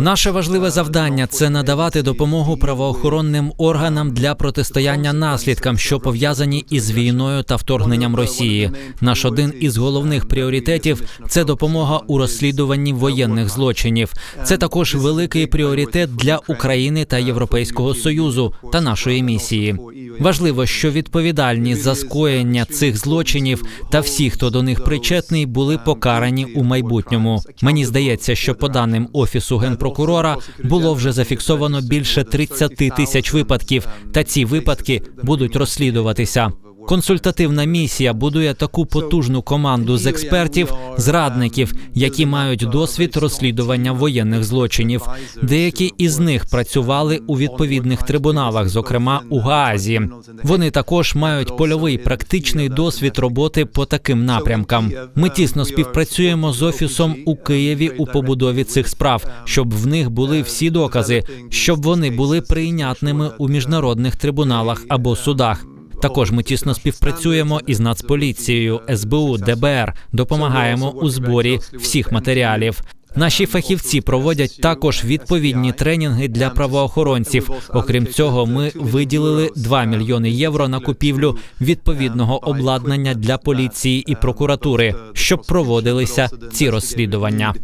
Наше важливе завдання це надавати допомогу правоохоронним органам для протистояння наслідкам, що пов'язані із війною та вторгненням Росії. Наш один із головних пріоритетів це допомога у розслідуванні воєнних злочинів. Це також великий пріоритет для України та Європейського союзу та нашої місії. Важливо, що відповідальні за скоєння цих злочинів та всі, хто до них причетний, були покарані у майбутньому. Мені здається, що по даним офісу генпрокурора було вже зафіксовано більше 30 тисяч випадків, та ці випадки будуть розслідуватися. Консультативна місія будує таку потужну команду з експертів, зрадників, які мають досвід розслідування воєнних злочинів. Деякі із них працювали у відповідних трибуналах, зокрема у Гаазі. Вони також мають польовий практичний досвід роботи по таким напрямкам. Ми тісно співпрацюємо з офісом у Києві у побудові цих справ, щоб в них були всі докази, щоб вони були прийнятними у міжнародних трибуналах або судах. Також ми тісно співпрацюємо із Нацполіцією, СБУ, ДБР, допомагаємо у зборі всіх матеріалів. Наші фахівці проводять також відповідні тренінги для правоохоронців. Окрім цього, ми виділили 2 мільйони євро на купівлю відповідного обладнання для поліції і прокуратури, щоб проводилися ці розслідування.